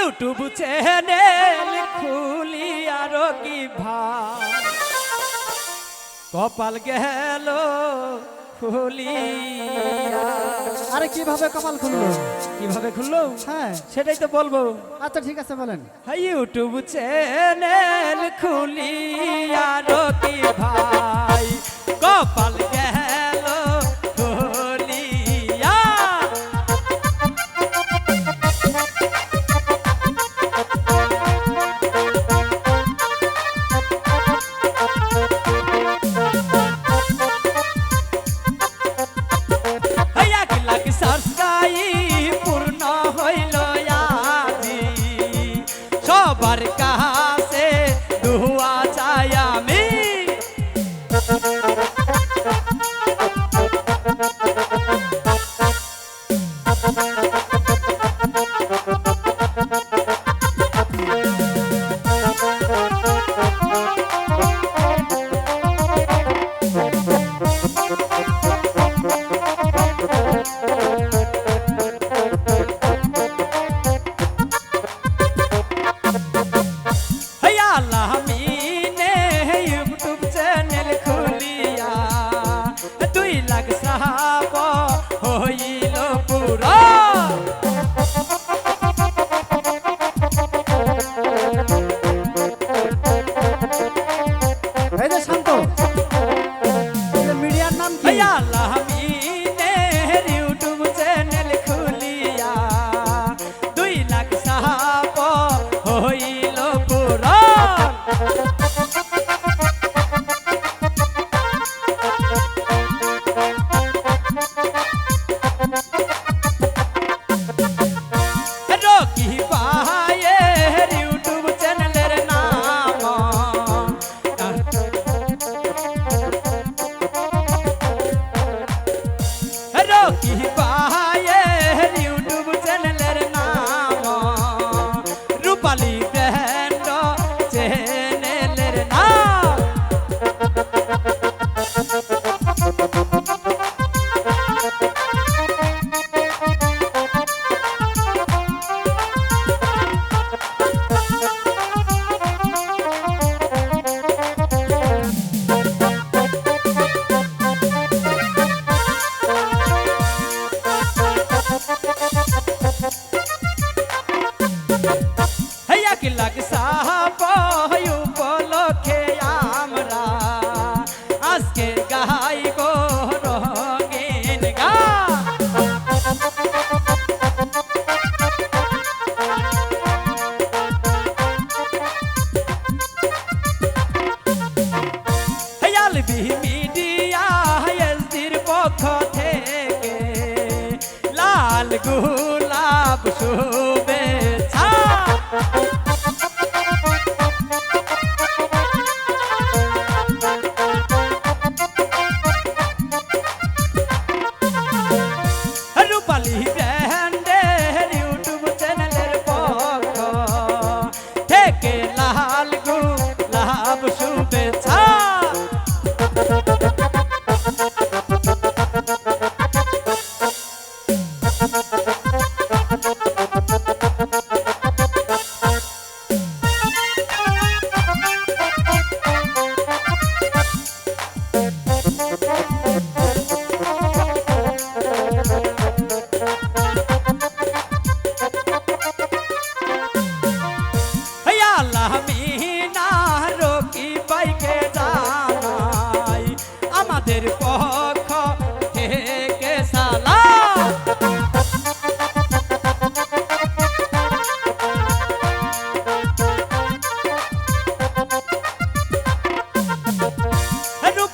YouTube channel খুলি আর কি ভাব কপাল গেল খুলি আরে কীভাবে কপাল খুললো? কীভাবে খুললো? হ্যাঁ। সেটাই তো বলব। আচ্ছা ঠিক আছে বলেন। হ্যাঁ ইউটিউব চ্যানেল খুলি আর কি ভাব কি বা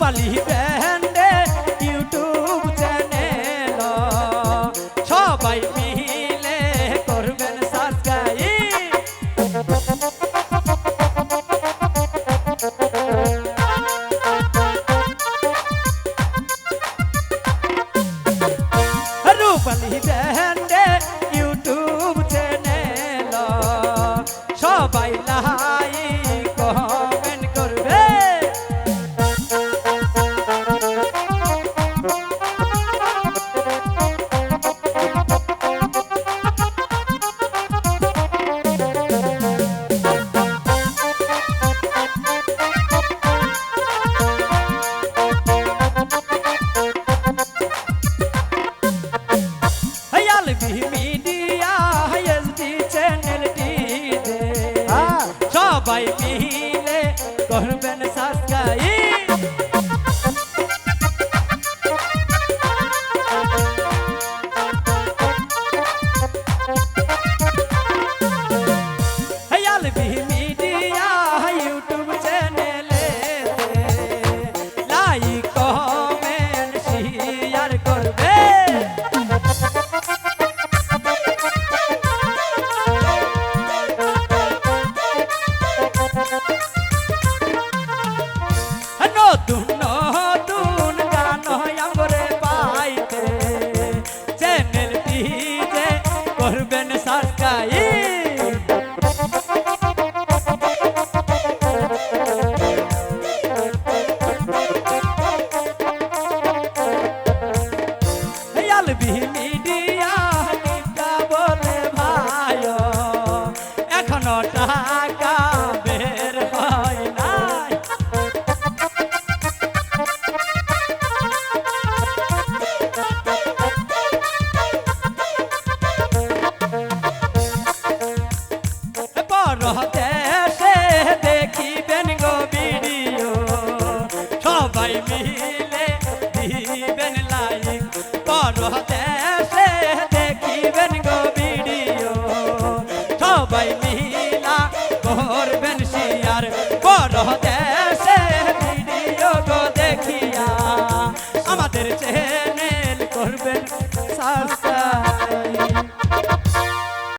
পালিবে। সবাই মিলে করবেন কর